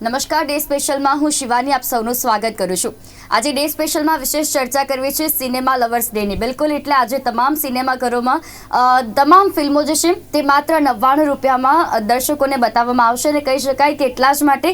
નમસ્કાર ડે સ્પેશિયલમાં હું શિવાની આપ સૌનું સ્વાગત કરું છું. આજે ડે સ્પેશિયલમાં વિશેષ ચર્ચા કરવી છે સિનેમા લવર્સ ડેની. બિલકુલ, એટલે આજે તમામ સિનેમાઘરોમાં તમામ ફિલ્મો જે છે તે માત્ર નવ્વાણું રૂપિયામાં દર્શકોને બતાવવામાં આવશે અને કહી શકાય કે એટલા જ માટે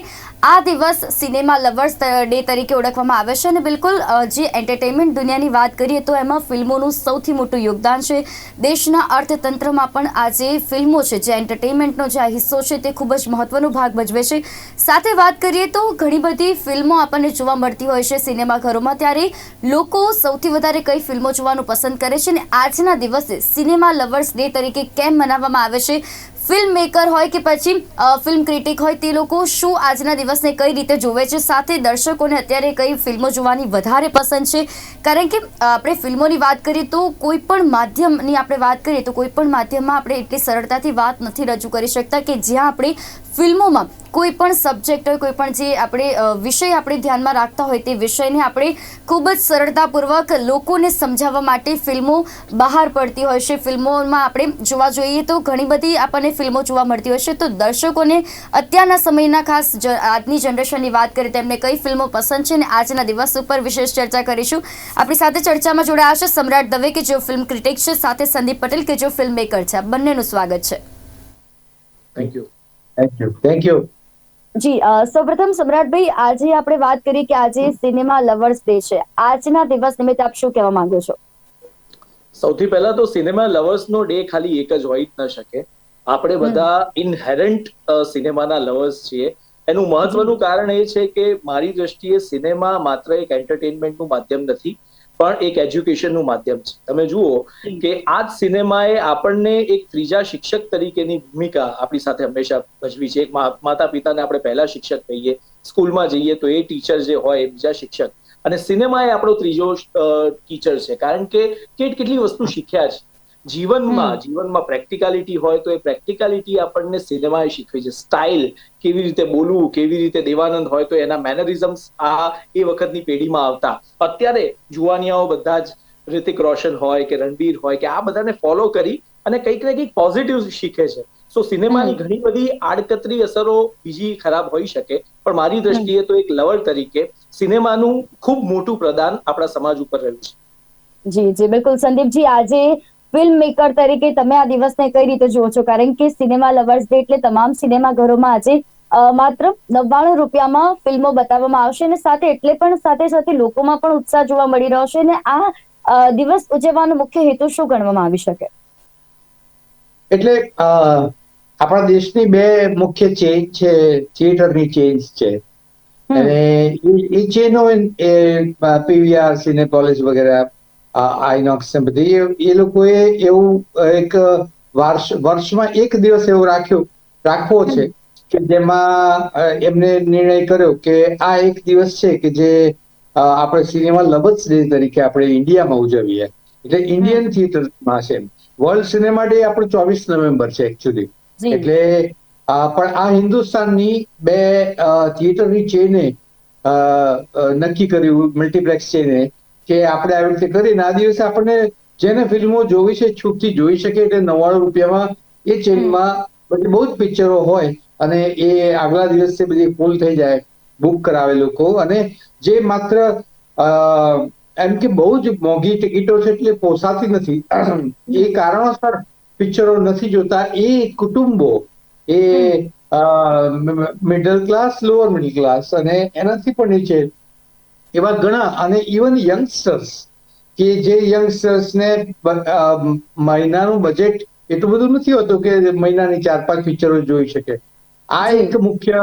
આ દિવસ સિનેમા લવર્સ ડે તરીકે ઓળખવામાં આવે છે. અને બિલકુલ જે એન્ટરટેનમેન્ટ દુનિયાની વાત કરીએ તો એમાં ફિલ્મોનું સૌથી મોટું યોગદાન છે. દેશના અર્થતંત્રમાં પણ આજે ફિલ્મો છે, જે એન્ટરટેનમેન્ટનો જે આ હિસ્સો છે તે ખૂબ જ મહત્વનો ભાગ ભજવે છે. સાથે વાત કરીએ તો ઘણી બધી ફિલ્મો આપણને જોવા મળતી હોય છે સિનેમાઘરોમાં ત્યારે લોકો સૌથી વધારે કઈ ફિલ્મો જોવાનું પસંદ કરે છે અને આજના દિવસે સિનેમા લવર્સ ડે તરીકે કેમ મનાવવામાં આવે છે? ફિલ્મ મેકર હોય કે પછી ફિલ્મ ક્રિટિક હોય તે લોકો શું આજના દિવસને કઈ રીતે જોવે છે? સાથે દર્શકોને અત્યારે કઈ ફિલ્મો જોવાની વધારે પસંદ છે? કારણ કે આપણે ફિલ્મોની વાત કરીએ તો કોઈ પણ માધ્યમની આપણે વાત કરીએ તો કોઈ પણ માધ્યમમાં આપણે એટલી સરળતાથી વાત નથી રજૂ કરી શકતા કે જ્યાં આપણે ફિલ્મોમાં કોઈ પણ સબ્જેક્ટ હોય, કોઈ પણ જે આપણે વિષય આપણે ધ્યાનમાં રાખતા હોય તે વિષયને આપણે ખૂબ જ સરળતાપૂર્વક લોકોને સમજાવવા માટે ફિલ્મો બહાર પડતી હોય છે. ફિલ્મોમાં આપણે જોવા જોઈએ તો ઘણી બધી આપણને ફિલ્મો જોવા મળતી હોય છે તો દર્શકોને અત્યારના સમયના ખાસ જ- આજની જનરેશનની વાત કરીએ તો એમને કઈ ફિલ્મો પસંદ છે અને આજના દિવસ ઉપર વિશેષ ચર્ચા કરીશું. આપણી સાથે ચર્ચામાં જોડાયા છે સમ્રાટ દવે કે જેઓ ફિલ્મ ક્રિટિક છે સાથે સંદીપ પટેલ કે જેઓ ફિલ્મ મેકર છે. આ બંનેનું સ્વાગત છે. Thank you thank you thank you ji સૌપ્રથમ સમ્રાટભાઈ આજે આપણે વાત કરીએ કે આજે સિનેમા લવર્સ ડે છે. આજના દિવસ નિમિત્તે આપ શું કહેવા માંગો છો? સૌથી પહેલા તો સિનેમા લવર્સ નો ડે ખાલી એક જ હોઈ ન શકે. આપણે બધા ઇનહેરન્ટ સિનેમાના લવર્સ છીએ. એનું મહત્વનું કારણ એ છે કે મારી દ્રષ્ટિએ સિનેમા માત્ર એક એન્ટરટેનમેન્ટનું માધ્યમ નથી પણ એક એજ્યુકેશનનું માધ્યમ છે. તમે જુઓ કે આ જ સિનેમાએ આપણને એક ત્રીજા શિક્ષક તરીકેની ભૂમિકા આપણી સાથે હંમેશા ભજવી છે. એક માતા પિતાને આપણે પહેલા શિક્ષક કહીએ સ્કૂલમાં જઈએ તો એ ટીચર જે હોય એ બીજા શિક્ષક. અને સિનેમા એ આપણો ત્રીજો ટીચર છે. કારણ કે કેટ કેટલી વસ્તુ શીખ્યા છે. જીવનમાં જીવનમાં પ્રેક્ટિકાલિટી હોય તો એ પ્રેક્ટિકાલિટી આપણને સિનેમાએ શીખવે છે. સ્ટાઇલ કેવી રીતે બોલવું કેવી રીતે દેવાનંદ હોય તો એના મેનરિઝમ્સ આ એ વખતની પેઢીમાં આવતા. અત્યારે જુવાનિયાઓ બધા જ રિતિક રોશન હોય કે રણબીર હોય કે આ બધાને ફોલો કરી અને કંઈક ને કંઈક પોઝિટિવ શીખે છે. સો સિનેમાની ઘણી બધી આડકતરી અસરો બીજી ખરાબ હોઈ શકે પણ મારી દ્રષ્ટિએ તો એક લવર તરીકે સિનેમાનું ખૂબ મોટું પ્રદાન આપણા સમાજ ઉપર રહ્યું છે. જી જી બિલકુલ. સંદીપજી આજે ફિલ્મ મેકર તરીકે તમે આ દિવસને કઈ રીતે જુઓ છો? કારણ કે સિનેમા લવર્સ ડે એટલે તમામ સિનેમાઘરોમાં આજે માત્ર નવ્વાણું રૂપિયામાં ફિલ્મો બતાવવામાં આવશે અને સાથે એટલે પણ સાથે સાથે લોકોમાં પણ ઉત્સાહ જોવા મળી રહ્યો છે અને આ દિવસ ઉજવવાનો મુખ્ય હેતુ શું ગણવામાં આવી શકે? એટલે આપણા દેશની બે મુખ્ય ચેન્જ છે થિયેટરની ચેન્જ છે. અને એ- ચેનો એ પીવીઆર સિનેપોલિસ વગેરે આઈનોક્સ ને બધી. એ- લોકોએ એવું એક વર્ષ વર્ષમાં એક દિવસ એવો રાખ્યો રાખવો છે કે જેમાં એમને નિર્ણય કર્યો કે આ એક દિવસ છે કે જે આપણે સિનેમા લવર્સ ડે તરીકે આપણે ઇન્ડિયામાં ઉજવીએ. એટલે ઇન્ડિયન થિયેટરમાં છે વર્લ્ડ સિનેમા ડે આપણો ચોવીસ નવેમ્બર છે એકચ્યુઅલી એટલે પણ આ હિન્દુસ્તાનની બે થિયેટરની ચેને નક્કી કર્યું મલ્ટીપ્લેક્સ ચેને કે આપણે આવી રીતે કરીને આ દિવસે આપણને જેને ફિલ્મો જોવી છે છૂટથી જોઈ શકે એટલે નવ્વાણું રૂપિયામાં એ ચેનમાં બધી બહુ જ પિક્ચરો હોય અને એ આગલા દિવસે બધી ફૂલ થઈ જાય, બુક કરાવે લોકો. અને જે માત્ર એમ કે બહુ જ મોંઘી ટિકિટો છે એટલે પોસાતી નથી. એ કારણોસર પિક્ચરો નથી જોતા. એ કુટુંબો, એ middle class, lower middle class અને એનાથી પણ નીચે એવા ઘણા અને ઇવન યંગસ્ટર્સ કે જે યંગસ્ટર્સને મહિનાનું બજેટ એટલું બધું નથી હોતું કે મહિનાની ચાર પાંચ પિક્ચરો જોઈ શકે. આ એક મુખ્ય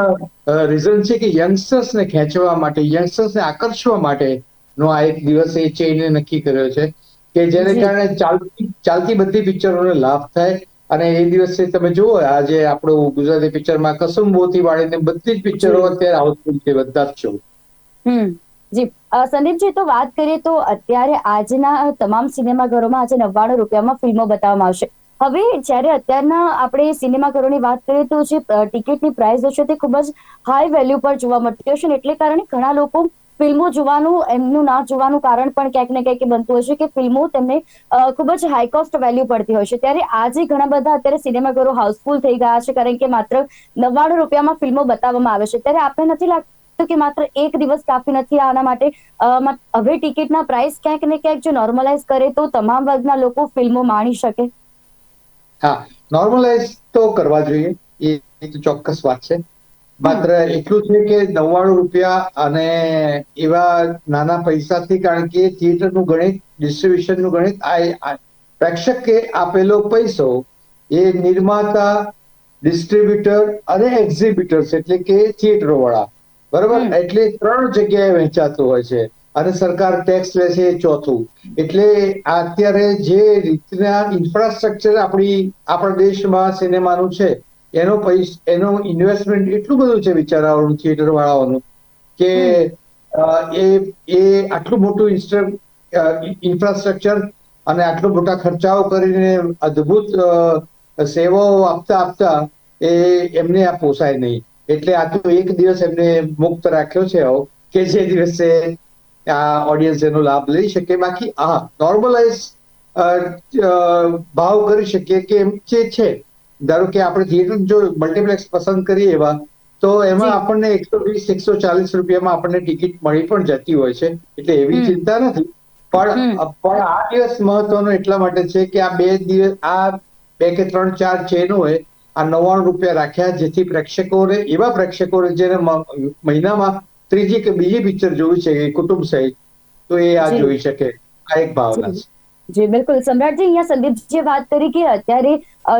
રીઝન છે કે યંગસ્ટર્સને ખેંચવા માટે યંગસ્ટર્સને આકર્ષવા માટે નો આ એક દિવસ એ ચેઈને નક્કી કર્યો છે કે જેને કારણે ચાલતી ચાલતી બધી પિક્ચરોને લાભ થાય અને એ દિવસે તમે જુઓ આજે આપણું ગુજરાતી પિક્ચરમાં કસુંબોથી વાળીને બધી જ પિક્ચરો અત્યારે હાઉસફુલ છે બધા જ છો હમ. જી સંદીપજી, તો વાત કરીએ તો અત્યારે આજના તમામ સિનેમાઘરોમાં આજે નવ્વાણું રૂપિયામાં ફિલ્મો બતાવવામાં આવશે. હવે જ્યારે અત્યારના આપણે સિનેમાઘરોની વાત કરીએ તો જે ટિકિટની પ્રાઇસ હશે તે ખૂબ જ હાઈ વેલ્યુ પર જોવા મળતી હશે એટલે કારણે ઘણા લોકો ફિલ્મો જોવાનું, એમનું ના જોવાનું કારણ પણ ક્યાંક ને ક્યાંક બનતું છે કે ફિલ્મો તેમને ખૂબ જ હાઈ કોસ્ટ વેલ્યુ પડતી હોય છે. ત્યારે આજે ઘણા બધા અત્યારે સિનેમાઘરો હાઉસફુલ થઈ ગયા છે, કારણ કે માત્ર નવ્વાણું રૂપિયામાં ફિલ્મો બતાવવામાં આવે છે. ત્યારે આપણે નથી લાગતું કે માત્ર એક દિવસ કાફી નથી આના માટે. હવે ટિકિટના પ્રાઇસ ક્યાંક ને ક્યાંક જો નોર્મલાઇઝ કરે તો તમામ વર્ગના લોકો ફિલ્મો માણી શકે. હા નોર્મલાઇઝ તો કરવા જોઈએ. એ તો ચોક્કસ વાત છે. માત્ર એટલું છે કે નવ્વાણું રૂપિયા અને એવા નાના પૈસાથી કારણ કે થિયેટરનું ગણિત ડિસ્ટ્રીબ્યુશનનું ગણિત, આ પ્રેક્ષકે આપેલો પૈસો એ નિર્માતા ડિસ્ટ્રીબ્યુટર અને એક્ઝિબિટર્સ એટલે કે થિયેટરો વાળા બરોબર? એટલે ત્રણ જગ્યાએ વહેંચાતું હોય છે. અને સરકાર ટેક્સ લે છે ચોથું. એટલે આ અત્યારે જે રીતના ઇન્ફ્રાસ્ટ્રક્ચર આપણી આપણા દેશમાં સિનેમાનું છે એનો પૈસ એનો ઇન્વેસ્ટમેન્ટ એટલું બધું છે બિચારાઓનું થિયેટર વાળાઓનું કે એ એ આટલું મોટું ઇન્ફ્રાસ્ટ્રક્ચર અને આટલું મોટા ખર્ચાઓ કરીને અદ્ભુત સેવાઓ આપતા આપતા એ એમને આ પોસાય નહીં. એટલે આ તો એક દિવસ એમને મુક્ત રાખ્યો છે આવો કે જે દિવસે આ ઓડિયન્સ એનો લાભ લઈ શકે. બાકી હા નોર્મલાઇઝ ભાવ કરી શકીએ કે એમ જે છે. ધારો કે આપણે થિયેટર જો મલ્ટીપ્લેક્સ પસંદ કરીએ એવા તો એમાં આપણને એકસો વીસ એકસો ચાલીસ રૂપિયામાં આપણને ટિકિટ મળી પણ જતી હોય છે. એટલે એવી ચિંતા નથી. પણ પણ આ દિવસ મહત્વનો એટલા માટે છે કે આ બે દિવસ આ બે કે ત્રણ ચાર ચેનોએ આ નવ્વાણું રૂપિયા રાખ્યા જેથી પ્રેક્ષકોને એવા પ્રેક્ષકોને જેને મહિનામાં ત્રીજી કે બીજી પિક્ચર જોવી છે એ કુટુંબ સહિત તો એ આ જોઈ શકે. આ એક ભાવના છે. જી બિલકુલ. સમ્રાટજી અહીંયા સંદીપજીએ વાત કરી કે અત્યારે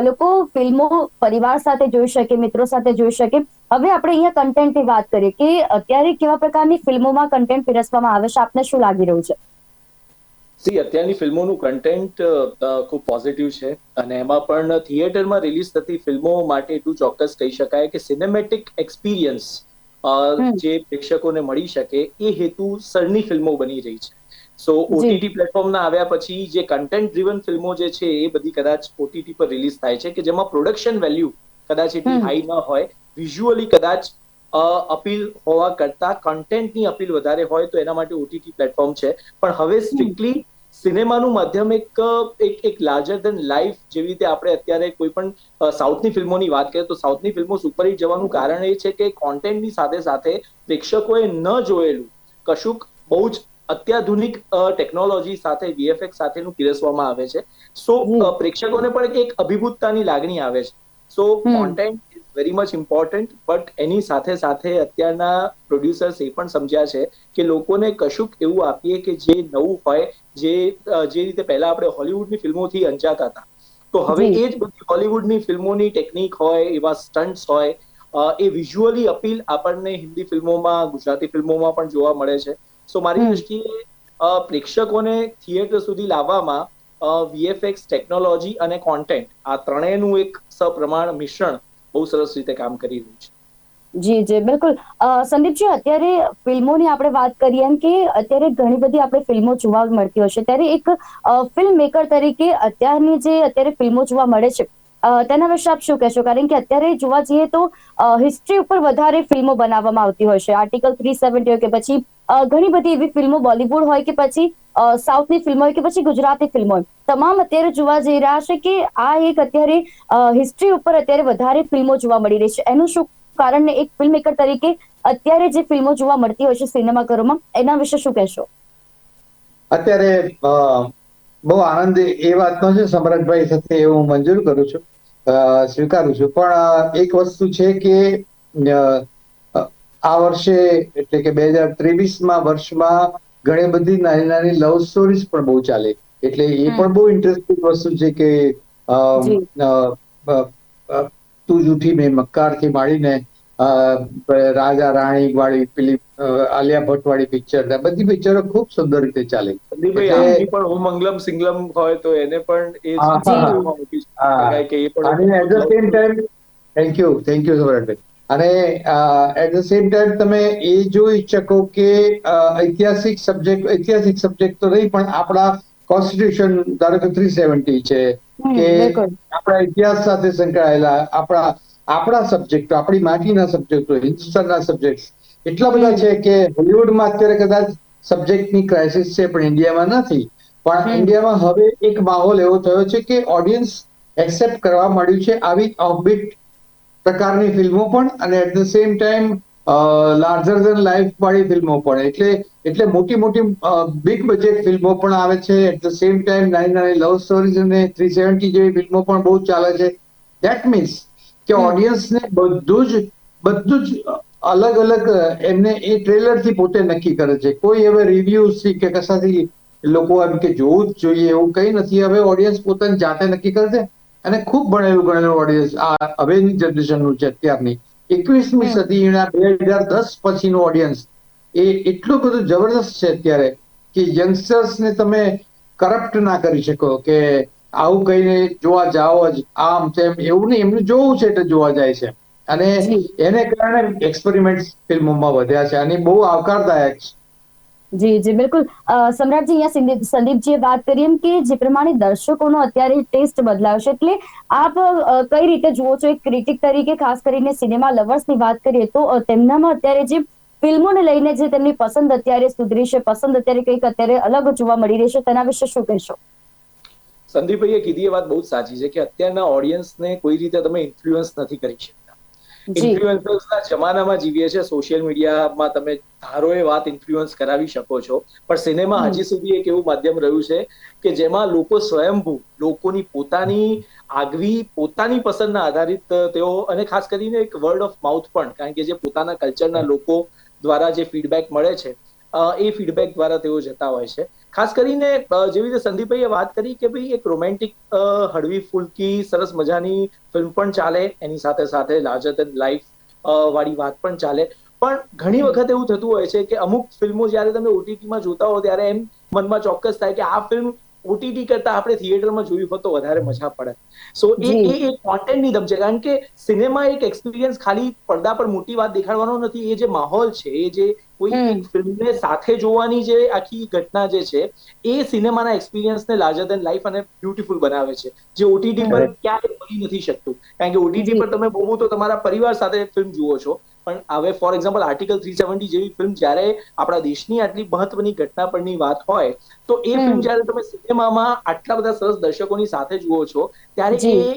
લોકો ફિલ્મો પરિવાર સાથે જોઈ શકે મિત્રો સાથે જોઈ શકે. હવે આપણે અહીંયા કન્ટેન્ટની વાત કરીએ કે અત્યારે કેવા પ્રકારની ફિલ્મોમાં કન્ટેન્ટ પીરસવામાં આવે છે? આપને શું લાગી રહ્યું છે? સી અત્યારની ફિલ્મોનું કન્ટેન્ટ ખૂબ પોઝિટિવ છે અને એમાં પણ થિયેટરમાં રિલીઝ થતી ફિલ્મો માટે એટલું ચોક્કસ કહી શકાય કે સિનેમેટિક એક્સપિરિયન્સ જે પ્રેક્ષકોને મળી શકે એ હેતુ સરની ફિલ્મો બની રહી છે. સો ઓટીટી પ્લેટફોર્મના આવ્યા પછી જે કન્ટેન્ટ ડ્રીવન ફિલ્મો જે છે એ બધી કદાચ ઓટીટી પર રિલીઝ થાય છે કે જેમાં પ્રોડક્શન વેલ્યુ કદાચ એટલી હાઈ ન હોય વિઝ્યુઅલી કદાચ અપીલ હોવા કરતા કન્ટેન્ટની અપીલ વધારે હોય તો એના માટે ઓટીટી પ્લેટફોર્મ છે. પણ હવે સ્ટ્રિક્ટલી સિનેમાનું માધ્યમ એક એક એક લાર્જર દેન લાઈફ જેવી રીતે આપણે અત્યારે કોઈ પણ સાઉથની ફિલ્મોની વાત કરીએ તો સાઉથની ફિલ્મો સુપરહિટ જવાનું કારણ એ છે કે કોન્ટેન્ટની સાથે સાથે પ્રેક્ષકોએ ન જોયેલું કશુંક બહુ જ અત્યાધુનિક ટેકનોલોજી સાથે વીએફએક્સ સાથેનું પીરસવામાં આવે છે. સો પ્રેક્ષકોને પણ એક અભિભૂતતાની લાગણી આવે છે. So content is very much important but એની સાથે સાથે અત્યારના પ્રોડ્યુસર્સ એ પણ સમજ્યા છે કે લોકોને કશુંક એવું આપીએ કે જે નવું હોય જે જે રીતે પહેલા આપણે હોલિવૂડની ફિલ્મોથી અંજાતા હતા. તો હવે. એ જ બધી હોલિવૂડની ફિલ્મોની ટેકનિક હોય એવા સ્ટન્ટ્સ હોય એ વિઝ્યુઅલી અપીલ આપણને હિન્દી ફિલ્મોમાં ગુજરાતી ફિલ્મોમાં પણ જોવા મળે છે. સો મારી દ્રષ્ટિએ પ્રેક્ષકોને થિયેટર સુધી લાવવામાં વીએફએક્સ ટેકનોલોજી અને કોન્ટેન્ટ આ ત્રણેયનું એક સપ્રમાણ મિશ્રણ બહુ સરસ રીતે કામ કરી રહ્યું છે. જી જી, બિલકુલ. સંદીપજી અત્યારે ફિલ્મોની આપણે વાત કરીએ એમ કે અત્યારે ઘણી બધી આપણે ફિલ્મો જોવા મળતી છે ત્યારે એક ફિલ્મ મેકર તરીકે અત્યારની જે અત્યારે ફિલ્મો જોવા મળે છે તેના વિશે આપ શું કહેશો? કારણ કે અત્યારે જોવા જઈએ તો હિસ્ટ્રી ઉપર વધારે ફિલ્મો બનાવવામાં આવતી હોય છે. આર્ટિકલ થ્રી સેવન્ટી કે પછી ઘણી બધી એવી ફિલ્મો બોલિવૂડ હોય કે પછી સાઉથની ફિલ્મ હોય કે પછી ગુજરાતી ફિલ્મ હોય. તમામ અત્યારે જોવા જઈ રહ્યા છે કે આ એક અત્યારે હિસ્ટ્રી ઉપર અત્યારે વધારે ફિલ્મો જોવા મળી રહી છે. એનું શું કારણ એક ફિલ્મ મેકર તરીકે અત્યારે જે ફિલ્મો જોવા મળતી હોય છે સિનેમાઘરોમાં એના વિશે શું કહેશો? અત્યારે બહુ આનંદ એ વાતનો છે સમ્રાટભાઈ સાથે એ હું મંજૂર કરું છું સ્વીકારું છું. પણ એક વસ્તુ છે કે આ વર્ષે એટલે કે બે હજાર ત્રેવીસમાં વર્ષમાં ઘણી બધી નાની નાની લવ સ્ટોરીઝ પણ બહુ ચાલે. એટલે એ પણ બહુ ઇન્ટરેસ્ટિંગ વસ્તુ છે કે તું જૂઠી મેં મક્કારથી માંડીને રાજા રાણી વાળી પેલી આલિયા ભટ્ટ વાળી પિક્ચર બધી પિક્ચરો ખૂબ સુંદર રીતે ચાલે પણ હું મંગલમ સિંગલમ હોય તો એને પણ એ અને at the same time thank you thank you Saurabhbhai અને એટ ધ સેમ ટાઈમ તમે એ જોઈ શકો કે ઐતિહાસિક સબ્જેક્ટ ઐતિહાસિક સબ્જેક્ટ તો નહીં પણ આપણા કોન્સ્ટિટ્યુશન ધારો કે થ્રી સેવન્ટી છે કે. આપણા ઇતિહાસ સાથે સંકળાયેલા આપણા આપણા સબ્જેક્ટો આપણી માટીના સબ્જેક્ટો હિન્દુસ્તાનના સબ્જેક્ટ એટલા બધા છે કે હોલિવૂડમાં અત્યારે કદાચ સબ્જેક્ટની ક્રાઇસિસ છે પણ ઇન્ડિયામાં નથી પણ. ઇન્ડિયામાં હવે એક માહોલ એવો થયો છે કે ઓડિયન્સ એક્સેપ્ટ કરવા માંડ્યું છે આવી ઓફબીટ પ્રકારની ફિલ્મો પણ અને at the same time larger than life વાળી ફિલ્મો પણ. એટલે એટલે મોટી મોટી બિગ બજેટ ફિલ્મો પણ આવે છે. એટ ધ સેમ ટાઈમ નાની નાની લવ સ્ટોરીઝ અને થ્રી સેવન્ટી જેવી ફિલ્મો પણ બહુ ચાલે છે. દેટ મીન્સ કે. ઓડિયન્સને બધું જ બધું જ અલગ અલગ એમને એ ટ્રેલરથી પોતે નક્કી કરે છે. કોઈ હવે રિવ્યુઝથી કે કશાથી લોકો એમ કે જોવું જ જોઈએ એવું કઈ નથી. હવે ઓડિયન્સ પોતાની જાતે નક્કી કરે છે અને ખૂબ ભણેલું ગણેલું ઓડિયન્સ આ હવેની જનરેશનનું છે અત્યારની. એકવીસમી સદીના બે હજાર દસ પછીનો ઓડિયન્સ એ એટલું બધું જબરદસ્ત છે અત્યારે કે યંગસ્ટર્સ ને તમે કરપ્ટ ના કરી શકો કે આવું કહીને જોવા જાઓ જ આમ તેમ એવું નહીં એમનું જોવું છે એટલે જોવા જાય છે. અને એને કારણે એક્સપેરિમેન્ટ ફિલ્મોમાં વધ્યા છે અને બહુ આવકારદાયક છે. જી જી, બિલકુલ. સમ્રાટજી, અહીંયા સંદીપજીએ વાત કરી એમ કે જે પ્રમાણે દર્શકોનો અત્યારે ટેસ્ટ બદલાયો છે એટલે આપ કઈ રીતે જુઓ છો? એક ક્રિટિક તરીકે ખાસ કરીને સિનેમા લવર્સની વાત કરીએ તો તેમનામાં અત્યારે જે ફિલ્મોને લઈને જે તેમની પસંદ અત્યારે સુધરી છે, પસંદ અત્યારે કંઈક અત્યારે અલગ જોવા મળી રહી છે, તેના વિશે શું કહેશો? સંદીપભાઈએ કીધી એ વાત બહુ સાચી છે કે અત્યારના ઓડિયન્સને કોઈ રીતે તમે ઇન્ફ્લુઅન્સ નથી કરી શકતા. ઇન્ફ્લુએન્સર્સના જમાનામાં જીવીએ છીએ સોશિયલ મીડિયામાં તમે ધારો એ વાત ઇન્ફ્લુઅન્સ કરાવી શકો છો. પણ સિનેમા હજી સુધી એક એવું માધ્યમ રહ્યું છે કે જેમાં લોકો સ્વયંભૂ લોકોની પોતાની આગવી પોતાની પસંદના આધારિત તેઓ અને ખાસ કરીને એક વર્ડ ઓફ માઉથ પણ કારણ કે જે પોતાના કલ્ચરના લોકો દ્વારા જે ફીડબેક મળે છે એ ફીડબેક દ્વારા તેઓ જતા હોય છે. ખાસ કરીને જેવી રીતે સંદીપભાઈએ વાત કરી કે ભાઈ એક રોમેન્ટિક હળવી, ફૂલકી, સરસ મજાની ફિલ્મ પણ ચાલે, એની સાથે સાથે લાર્જર દેન લાઈફ વાળી વાત પણ ચાલે. પણ ઘણી વખત એવું થતું હોય છે કે અમુક ફિલ્મો જ્યારે તમે ઓટીટીમાં જોતા હો ત્યારે એમ મનમાં ચોક્કસ થાય કે આ ફિલ્મ ઓટીટી કરતા આપણે થિયેટરમાં જોયું હોત તો વધારે મજા પડે સો એ. એ એક કોન્ટેન્ટની દમ છે. કારણ કે સિનેમા એક એક્સપિરિયન્સ ખાલી પડદા પર મોટી વાત દેખાડવાનો નથી. એ જે માહોલ છે એ જે કોઈ ફિલ્મને સાથે જોવાની જે આખી ઘટના જે છે એ સિનેમાના એક્સપિરિયન્સને લાર્જર દેન લાઈફ અને બ્યુટીફુલ બનાવે છે. જે ઓટીટી પર ક્યારેય બની નથી શકતું. કારણ કે ઓટીટી પર તમે બહુ તો તમારા પરિવાર સાથે ફિલ્મ જુઓ છો. પણ હવે for example article three seventy જેવી ફિલ્મ જ્યારે આપણા દેશની આટલી મહત્વની ઘટના પરની વાત હોય તો એ ફિલ્મ જ્યારે તમે સિનેમામાં આટલા બધા સરસ દર્શકોની સાથે જુઓ છો ત્યારે એ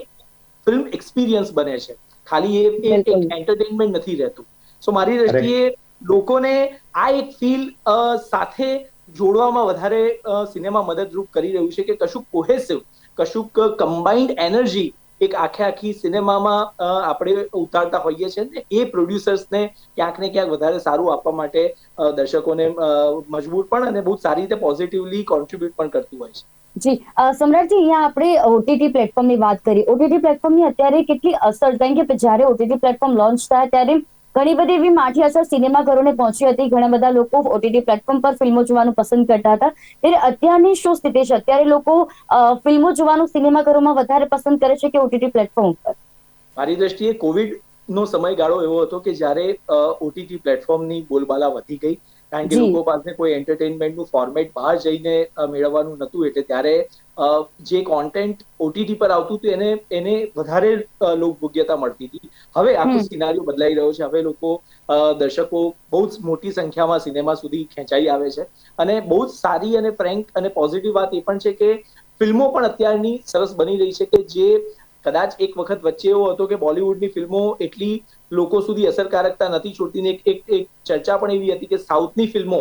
ફિલ્મ એક્સપિરિયન્સ બને છે. ખાલી એ એક એન્ટરટેનમેન્ટ નથી રહેતું. સો મારી દ્રષ્ટિએ લોકોને આ એક ફીલ સાથે જોડવામાં વધારે સિનેમા મદદરૂપ કરી રહ્યું છે કે કશુંક કોહેસિવ કશુંક કમ્બાઇન્ડ એનર્જી એક આખે આખી સિનેમામાં આપણે ઉતારતા હોઈએ છીએ ને એ પ્રોડ્યુસર્સને ક્યાંક ને ક્યાંક વધારે સારું આપવા માટે દર્શકોને અ, મજબૂર પણ અને બહુ સારી રીતે પોઝિટિવલી કોન્ટ્રીબ્યુટ પણ કરતું હોય છે. જી સમ્રાટજી અહીંયા આપણે ઓટીટી પ્લેટફોર્મની વાત કરી. ઓટીટી પ્લેટફોર્મની અત્યારે કેટલી અસર કારણ કે જ્યારે ઓટીટી પ્લેટફોર્મ લોન્ચ થયા ત્યારે ઘણી બધી એવી માઠી અસર સિનેમાઘરોને પહોંચી હતી. ઘણા બધા લોકો ઓટીટી પ્લેટફોર્મ પર ફિલ્મો જોવાનું પસંદ કરતા હતા. ત્યારે અત્યારની શું સ્થિતિ છે? અત્યારે લોકો ફિલ્મો જોવાનું સિનેમાઘરોમાં વધારે પસંદ કરે છે કે ઓટીટી પ્લેટફોર્મ પર મારી દ્રષ્ટિએ કોવિડ નો સમયગાળો એવો હતો કે જ્યારે ઓટીટી પ્લેટફોર્મની બોલબાલા વધી ગઈ. કારણ કે. લોકો પાસે કોઈ એન્ટરટેનમેન્ટનું ફોર્મેટ બહાર જઈને મેળવવાનું નતું એટલે ત્યારે જે કોન્ટેન્ટ ઓટીટી પર આવતું હતું એને એને વધારે લોકભોગ્યતા મળતી હતી. હવે આખો સિનારીઓ બદલાઈ રહ્યો છે. હવે લોકો દર્શકો બહુ જ મોટી સંખ્યામાં સિનેમા સુધી ખેંચાઈ આવે છે. અને બહુ જ સારી અને ફ્રેન્ક અને પોઝિટિવ વાત એ પણ છે કે ફિલ્મો પણ અત્યારની સરસ બની રહી છે કે જે કદાચ એક વખત વચ્ચે એવો હતો કે બોલિવૂડની ફિલ્મો એટલી લોકો સુધી અસરકારકતા નથી છોડતી એક એક એક ચર્ચા પણ એવી હતી કે સાઉથની ફિલ્મો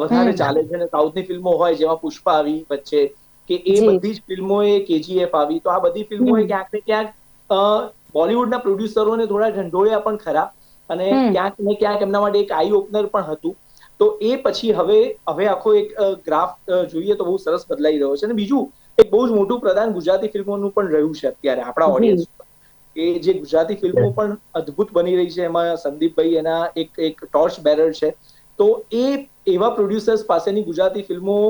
વધારે ચાલે છે અને સાઉથની ફિલ્મો હોય જેમાં પુષ્પા આવી વચ્ચે કે એ બધી જ ફિલ્મોએ કેજીએફ આવી. તો આ બધી ફિલ્મોએ ક્યાંક ને ક્યાંક બોલિવૂડના પ્રોડ્યુસરોને થોડા ઢંઢોળ્યા પણ ખરા અને ક્યાંક ને ક્યાંક એમના માટે એક આઈ ઓપનર પણ હતું. તો એ પછી હવે હવે આખો એક ગ્રાફ જોઈએ તો બહુ સરસ બદલાઈ રહ્યો છે. અને બીજું એક બહુ જ મોટું પ્રદાન ગુજરાતી ફિલ્મોનું પણ રહ્યું છે અત્યારે આપણા ઓડિયન્સ કે જે ગુજરાતી ફિલ્મો પણ અદ્ભુત બની રહી છે. એમાં સંદીપભાઈ એના એક એક ટોર્ચ બેરર છે. તો એ એવા પ્રોડ્યુસર્સ પાસેની ગુજરાતી ફિલ્મો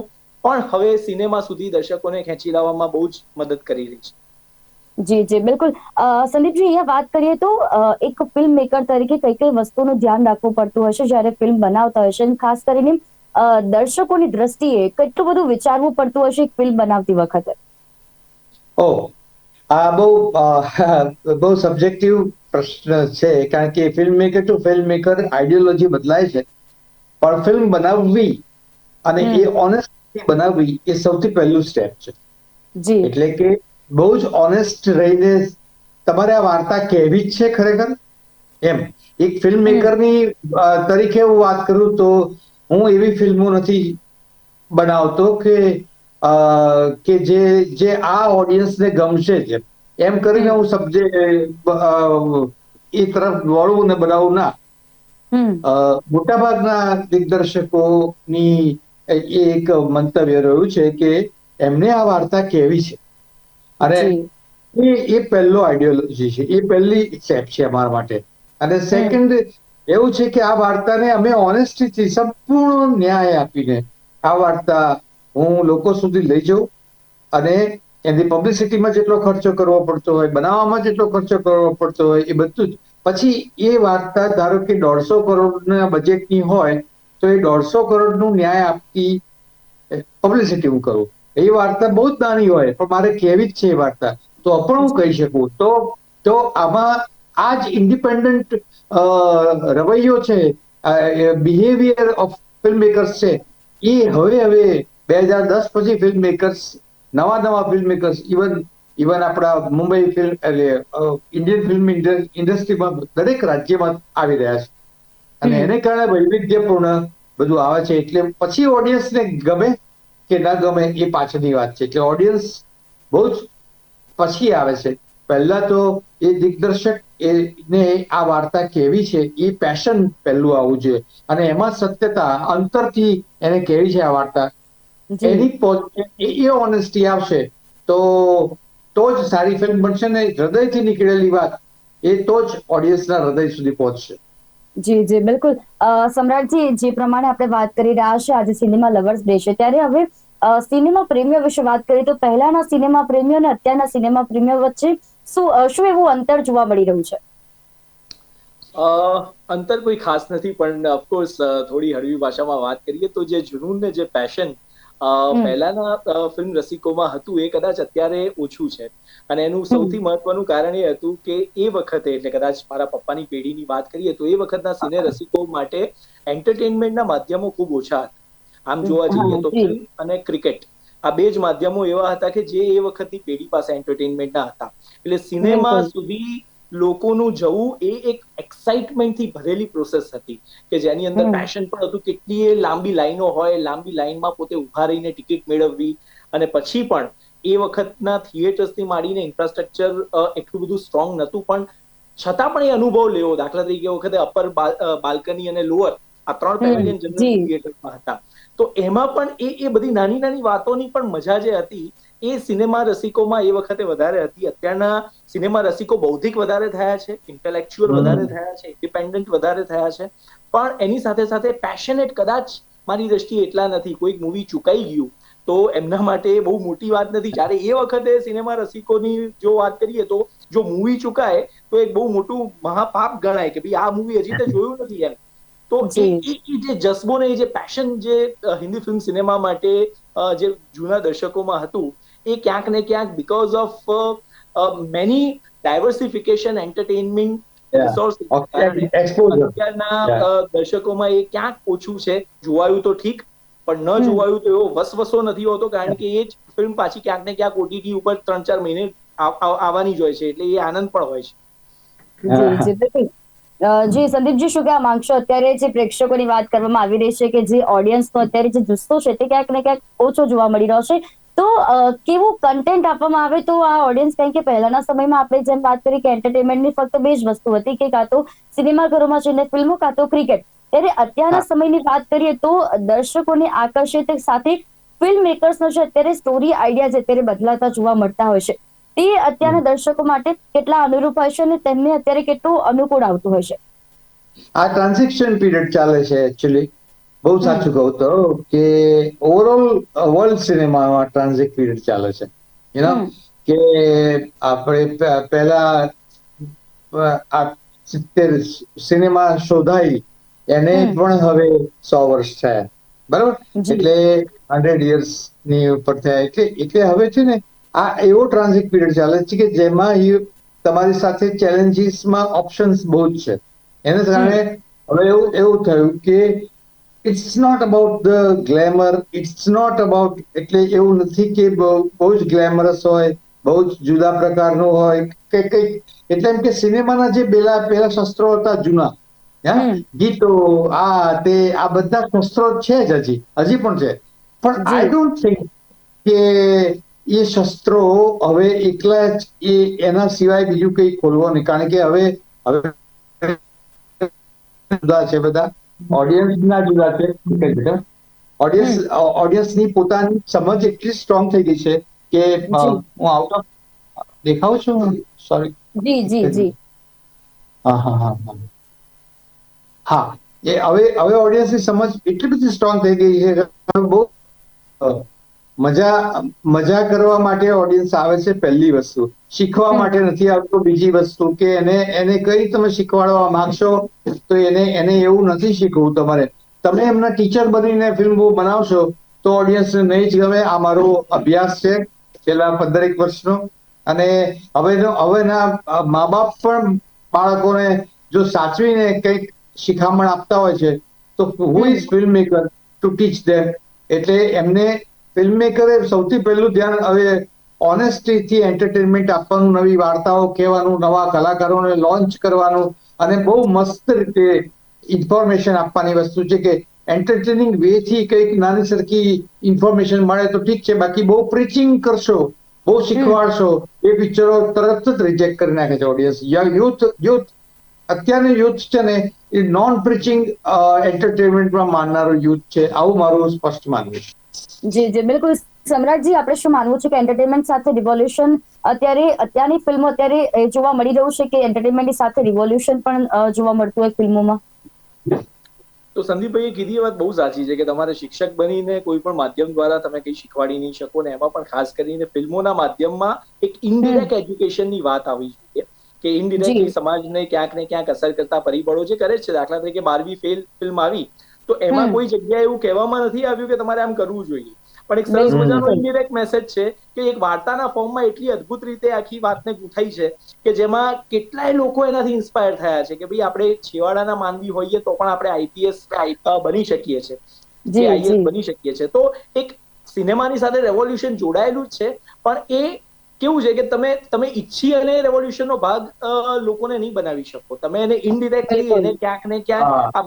પણ હવે સિનેમા સુધી દર્શકોને ખેંચી લાવવામાં બહુ જ મદદ કરી રહી છે. જી જી બિલકુલ. સંદીપજી અહીંયા વાત કરીએ તો એક ફિલ્મ મેકર તરીકે કઈ કઈ વસ્તુનું ધ્યાન રાખવું પડતું હશે જ્યારે ફિલ્મ બનાવતા હશે અને ખાસ કરીને દર્શકોની દ્રષ્ટિએ કેટલું બધું વિચારવું પડતું હશે એક ફિલ્મ બનાવતી વખતે? ઓ આ બહુ બહુ સબ્જેક્ટિવ પ્રશ્ન છે કારણ કે film maker to film maker ideology બદલાય છે. પણ ફિલ્મ બનાવવી અને એ ઓનેસ્ટલી બનાવવી એ સૌથી પહેલું સ્ટેપ છે. જી. એટલે કે બહુ જ ઓનેસ્ટ રહીને તમારે આ વાર્તા કહેવી જ છે ખરેખર? એમ. એક ફિલ્મ મેકરની તરીકે હું વાત કરું તો હું એવી ફિલ્મો નથી બનાવતો કે કે જે જે આ ઓડિયન્સને ગમશે જ. એમ કરીને હું સબ્જે એ તરફ વળું ને બનાવું ના. મોટાભાગના દિગ્દર્શકોની એક મંતવ્ય રહ્યું છે કે એમને આ વાર્તા કેવી છે. અને એ એ પહેલો આઈડિયોલોજી છે. એ પહેલી સ્ટેપ છે અમારા માટે. અને સેકન્ડ એવું છે કે આ વાર્તાને અમે ઓનેસ્ટીથી સંપૂર્ણ ન્યાય આપીને આ વાર્તા હું લોકો સુધી લઈ જઉં અને એની પબ્લિસિટીમાં જેટલો ખર્ચો કરવો પડતો હોય, બનાવવામાં જેટલો ખર્ચો કરવો પડતો હોય, એ બધું જ. પછી એ વાર્તા ધારો કે દોઢસો કરોડના બજેટની હોય, તો એ દોઢસો કરોડનું ન્યાય આપતી પબ્લિસિટી હું કરું. એ વાર્તા બહુ જ નાની હોય, પણ મારે કહેવી જ છે એ વાર્તા. તો પણ હું કહી શકું. તો તો આમાં આ જ ઇન્ડિપેન્ડન્ટ રવૈયો છે બિહેવિયર ઓફ ફિલ્મ મેકર્સ છે. એ હવે હવે બે હજાર દસ પછી ફિલ્મ મેકર્સ નવા નવા ફિલ્મ મેકર્સ ઇવન ઇવન આપણા મુંબઈ ફિલ્મ એટલે ઇન્ડિયન ફિલ્મ ઇન્ડસ્ટ્રીમાં દરેક રાજ્યમાં આવી રહ્યા છે. અને એને કારણે વૈવિધ્યપૂર્ણ બધું આવે છે. એટલે પછી ઓડિયન્સને ગમે કે ના ગમે એ પાછળની વાત છે. એટલે ઓડિયન્સ બહુ જ પછી આવે છે. પહેલા તો એ દિગ્દર્શક એને આ વાર્તા કેવી છે એ પેશન પહેલું આવવું જોઈએ અને એમાં સત્યતા અંતરથી એને કેવી છે આ વાર્તા. એની એ એ ઓનેસ્ટી આવશે. તો તો જ સારી ફિલ્મ બનશે ને હૃદયથી નીકળેલી વાત એ તો જ ઓડિયન્સના હૃદય સુધી પહોંચશે. જી જી બિલકુલ. સમ્રાટજી જે પ્રમાણે આપણે વાત કરી રહ્યા છે આજે સિનેમા લવર્સ ડે છે. ત્યારે હવે સિનેમા પ્રેમીઓ વિશે વાત કરીએ તો પહેલાના સિનેમા પ્રેમીઓ અને અત્યારના સિનેમા પ્રેમીઓ વચ્ચે શું શું એવું અંતર જોવા મળી રહ્યું છે? અંતર કોઈ ખાસ નથી પણ ઓફકોર્સ થોડી હળવી ભાષામાં વાત કરીએ તો જે જુનૂન ને જે પેશન પહેલાના ફિલ્મ રસિકોમાં હતું એ કદાચ અત્યારે ઓછું છે. અને એનું સૌથી મહત્વનું કારણ એ હતું કે એ વખતે એટલે કદાચ મારા પપ્પાની પેઢીની વાત કરીએ તો એ વખતના સિને રસિકો માટે એન્ટરટેનમેન્ટના માધ્યમો ખૂબ ઓછા હતા. આમ જોવા જઈએ તો ફિલ્મ અને ક્રિકેટ આ બે જ માધ્યમો એવા હતા કે જે એ વખતની પેઢી પાસે એન્ટરટેનમેન્ટના હતા. એટલે સિનેમા સુધી લોકોનું જવું એ એક એક્સાઇટમેન્ટથી ભરેલી પ્રોસેસ હતી કે જેની અંદર પેશન પણ હતું કેટલી લાંબી લાઈનો હોય લાંબી લાઈનમાં પોતે ઊભા રહીને ટિકિટ મેળવવી અને પછી પણ એ વખતના થિયેટર્સથી માંડીને ઇન્ફ્રાસ્ટ્રક્ચર એટલું બધું સ્ટ્રોંગ નહોતું. પણ છતાં પણ એ અનુભવ લેવો દાખલા તરીકે વખતે અપર બાલ્કની અને લોઅર આ ત્રણ પેવેલિયન જનરલ થિયેટરમાં હતા. તો એમાં પણ એ એ બધી નાની નાની વાતોની પણ મજા જે હતી એ સિનેમા રસિકોમાં એ વખતે વધારે હતી. અત્યારના સિનેમા રસિકો બૌદ્ધિક વધારે થયા છે ઇન્ટેલેક્ચ્યુઅલ વધારે થયા છે ઇન્ડિપેન્ડન્ટ વધારે થયા છે. પણ એની સાથે સાથે પેશનેટ કદાચ મારી દ્રષ્ટિએ એટલા નથી. કોઈક મૂવી ચૂકાઈ ગયું તો એમના માટે બહુ મોટી વાત નથી. જ્યારે એ વખતે સિનેમા રસિકોની જો વાત કરીએ તો જો મૂવી ચૂકાય તો એક બહુ મોટું મહાપાપ ગણાય કે ભાઈ આ મૂવી હજી તો જોયું નથી એમ. તો એ જી. જસ્બો ને જે પેશન જે હિન્દી ફિલ્મ સિનેમા માટે જે જૂના દર્શકોમાં હતું એ ક્યાંક ને ક્યાંક because of many diversification entertainment અત્યારના દર્શકોમાં એ ક્યાંક ઓછું છે. જોવાયું તો ઠીક પણ ન જોવાયું તો એવો વસવસો નથી હોતો કારણ કે એ જ ફિલ્મ પાછી ક્યાંક ને ક્યાંક ઓટીટી ઉપર ત્રણ ચાર મહિને આવ- આવ- આવવાની જ હોય છે એટલે એ આનંદ પણ હોય છે. જી સંદીપજી શું કહેવા માંગશો? અત્યારે જે પ્રેક્ષકોની વાત કરવામાં આવી રહી છે કે જે ઓડિયન્સનો અત્યારે જે જુસ્સો છે તે ક્યાંક ને ક્યાંક ઓછો જોવા મળી રહ્યો છે. તો કેવું કન્ટેન્ટ આપવામાં આવે તો આ ઓડિયન્સ કારણ કે પહેલાના સમયમાં આપણે જેમ વાત કરી કે એન્ટરટેનમેન્ટની ફક્ત બે જ વસ્તુ હતી કે કાં તો સિનેમાઘરોમાં જઈને ફિલ્મો કાં તો ક્રિકેટ ત્યારે અત્યારના સમયની વાત કરીએ તો દર્શકોને આકર્ષિત સાથે ફિલ્મ મેકર્સનો જે અત્યારે સ્ટોરી આઈડિયા જે અત્યારે બદલાતા જોવા મળતા હોય છે તે અત્યારના દર્શકો માટે કેટલા અનુરૂપ હોય છે અને તેમને અત્યારે કેટલું અનુકૂળ આવતું હોય છે? આ ટ્રાન્ઝેક્શન પીરિયડ ચાલે છે એકચ્યુઅલી બહુ સાચું કહું તો કે ઓવરઓલ વર્લ્ડ સિનેમામાં ટ્રાન્ઝિટ પીરિયડ ચાલે છે. યુ નો કે આપણે પહેલા આ સિત્તેર સિનેમા શોધાઈ એને પણ હવે સો વર્ષ થયા. બરાબર? એટલે હંડ્રેડ યર્સની ઉપર થયા. એટલે એટલે હવે છે ને આ એવો ટ્રાન્ઝિટ પીરિયડ ચાલે છે કે જેમાં તમારી સાથે ચેલેન્જીસમાં ઓપ્શન્સ બહુ જ છે. એને કારણે હવે એવું એવું થયું કે it's not about the glamour it's not about એટલે એવું નથી કે બહુ જ ગ્લેમરસ હોય બહુ જ જુદા પ્રકારનું હોય. કે કંઈક એટલે એમ કે સિનેમાના જે પેલા પેલા શસ્ત્રો હતા જૂના હે? ગીતો આ તે આ બધા શસ્ત્રો છે જ હજી. હજી પણ છે. પણ આઈ ડોન્ટ થિંક કે એ શસ્ત્રો હવે એકલા જ એ એના સિવાય બીજું કંઈ ખોલવો નહીં. કારણ કે હવે હવે જુદા છે બધા. ઓડિયન્સ ના જુદા છે. ઓડિયન્સ ઓડિયન્સની પોતાની સમજ એટલી સ્ટ્રોંગ થઈ ગઈ છે કે હું આઉટ ઓફ દેખાઉં છું? સોરી જી જી જી. હા હા હા હા. હા. એ હવે હવે ઓડિયન્સની સમજ એટલી બધી સ્ટ્રોંગ થઈ ગઈ છે. બહુ મજા મજા કરવા માટે ઓડિયન્સ આવે છે પહેલી વસ્તુ. શીખવા માટે નથી આવતો બીજી વસ્તુ કે એને એને કઈ તમે શીખવાડવા માંગશો તો એને એને એવું નથી શીખવું તમારે. તમે એમના ટીચર બનીને ફિલ્મ બનાવશો તો ઓડિયન્સને નહીં જ ગમે. આ મારો અભ્યાસ છે છેલ્લા પંદરેક વર્ષનો. અને હવેનો હવેના મા બાપ પણ બાળકોને જો સાચવીને કંઈક શિખામણ આપતા હોય છે તો who is film maker to teach them એટલે એમને ફિલ્મ મેકરે સૌથી પહેલું ધ્યાન હવે ઓનેસ્ટીથી એન્ટરટેનમેન્ટ આપવાનું નવી વાર્તાઓ કહેવાનું નવા કલાકારોને લોન્ચ કરવાનું અને બહુ મસ્ત રીતે ઇન્ફોર્મેશન આપવાની વસ્તુ છે કે એન્ટરટેનિંગ વે થી કંઈક નાની સરખી ઇન્ફોર્મેશન મળે તો ઠીક છે બાકી બહુ પ્રીચિંગ કરશો બહુ શીખવાડશો એ પિક્ચરો તરત જ રિજેક્ટ કરી નાખે છે ઓડિયન્સ યુથ યુથ અત્યારનું યુથ છે ને એ નોન પ્રીચિંગ એન્ટરટેનમેન્ટમાં માનનારું યુથ છે આવું મારું સ્પષ્ટ માનવું છે. જી જી બિલકુલ. સમ્રાટજી આપણે શું માનવું છે કે એન્ટરટેનમેન્ટ સાથે રિવોલ્યુશન અત્યારે અત્યારની ફિલ્મો અત્યારે જોવા મળી રહ્યું છે કે એન્ટરટેનમેન્ટની સાથે રિવોલ્યુશન પણ જોવા મળતું હોય ફિલ્મોમાં? તો સંદીપભાઈએ કીધી એ વાત બહુ સાચી છે કે તમારે શિક્ષક બનીને કોઈ પણ માધ્યમ દ્વારા તમે કંઈ શીખવાડી નહીં શકો ને એમાં પણ ખાસ કરીને ફિલ્મોના માધ્યમમાં એક ઇનડિરેક્ટ એજ્યુકેશનની વાત આવી જોઈએ કે ઇનડિરેક્ટલી. સમાજને ક્યાંક ને ક્યાંક અસર કરતા પરિબળો જે કરે છે. દાખલા તરીકે બારવી ફેલ ફિલ્મ આવી તો એમાં કોઈ જગ્યાએ એવું કહેવામાં નથી આવ્યું કે તમારે આમ કરવું જોઈએ. પણ એક સરસ. મજાનો ઇન્ડિરેક્ટ મેસેજ છે કે એક વાર્તાના ફોર્મમાં એટલી અદ્ભુત રીતે આખી વાતને ગૂંથાઈ છે કે જેમાં કેટલાય લોકો એનાથી ઇન્સ્પાયર થયા છે કે ભાઈ આપણે છેવાડાના માનવી હોઈએ તો પણ આપણે આઈપીએસ બની શકીએ છીએ જે આઈએસ બની શકીએ છીએ તો એક સિનેમાની સાથે રેવોલ્યુશન જોડાયેલું જ છે પણ એ કેવું છે કે તમે તમે ઈચ્છી અને રેવોલ્યુશનનો ભાગ લોકોને નહીં બનાવી શકો. તમે એને ઇનડિરેક્ટલી. એને ક્યાંક ને ક્યાંક આ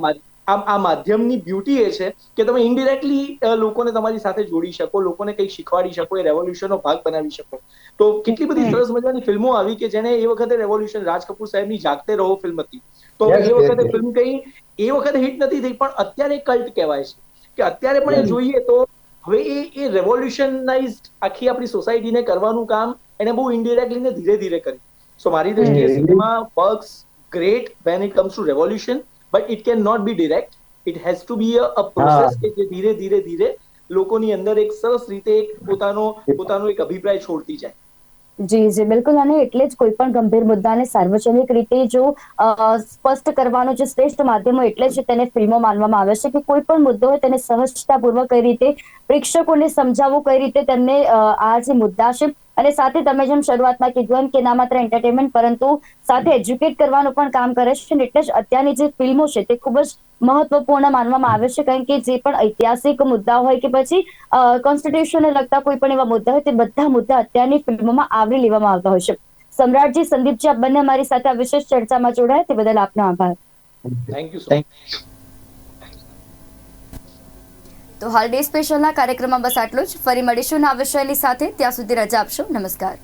મા- આ માધ્યમની બ્યુટી એ છે કે તમે ઇનડિરેક્ટલી લોકોને તમારી સાથે જોડી શકો લોકોને કંઈક શીખવાડી શકો એ રેવોલ્યુશનનો ભાગ બનાવી શકો. તો કેટલી બધી સરસ મજાની ફિલ્મો આવી કે જેને એ વખતે રેવોલ્યુશન રાજ કપૂર સાહેબની જાગતે રહો ફિલ્મ હતી. તો એ વખતે ફિલ્મ કઈ એ વખતે હિટ નથી થઈ પણ અત્યારે કલ્ટ કહેવાય છે. કે અત્યારે પણ એ જોઈએ તો હવે એ એ રેવોલ્યુશનાઇઝ આખી આપણી સોસાયટીને કરવાનું કામ એને બહુ ઇનડિરેક્ટલી ને ધીરે ધીરે કર્યું. સો મારી દ્રષ્ટિએ. Cinema works great when it comes to revolution but it can not be direct it has to be a process કે જે ધીરે ધીરે ધીરે લોકોની અંદર એક સરસ રીતે એક પોતાનો પોતાનો એક અભિપ્રાય છોડતી જાય જી જી બિલકુલ અને એટલે જ કોઈ પણ ગંભીર મુદ્દાને સાર્વજનિક રીતે જો અ, સ્પષ્ટ કરવાનો જે શ્રેષ્ઠ માધ્યમ હોય એટલે જ તેને ફિલ્મો માનવામાં આવે છે કે કોઈ પણ મુદ્દો હોય તેને સહજતાપૂર્વક કઈ રીતે પ્રેક્ષકોને સમજાવવું કઈ રીતે તેમને આ જે મુદ્દા છે અને સાથે તમે જેમ શરૂઆતમાં કીધું એમ કે ના માત્ર એન્ટરટેનમેન્ટ પરંતુ સાથે એજ્યુકેટ કરવાનું પણ કામ કરે છે. અને એટલે જ અત્યારની જે ફિલ્મો છે તે ખૂબ જ મહત્વપૂર્ણ માનવામાં આવે છે. કારણ કે જે પણ ઐતિહાસિક મુદ્દા હોય કે પછી કોન્સ્ટિટ્યુશનને લગતા કોઈ પણ એવા મુદ્દા હોય તે બધા મુદ્દા અત્યારની ફિલ્મોમાં આવરી લેવામાં આવતા હોય છે. સમ્રાટજી સંદીપજી આપ બંને અમારી સાથે આ વિશેષ ચર્ચામાં જોડાયા. તે બદલ આપનો આભાર. થેન્ક યુ તો હાલ ડે સ્પેશિયલના કાર્યક્રમમાં બસ આટલું જ. ફરી મળીશું ના વિષયની સાથે. ત્યાં સુધી રજા આપશો. નમસ્કાર.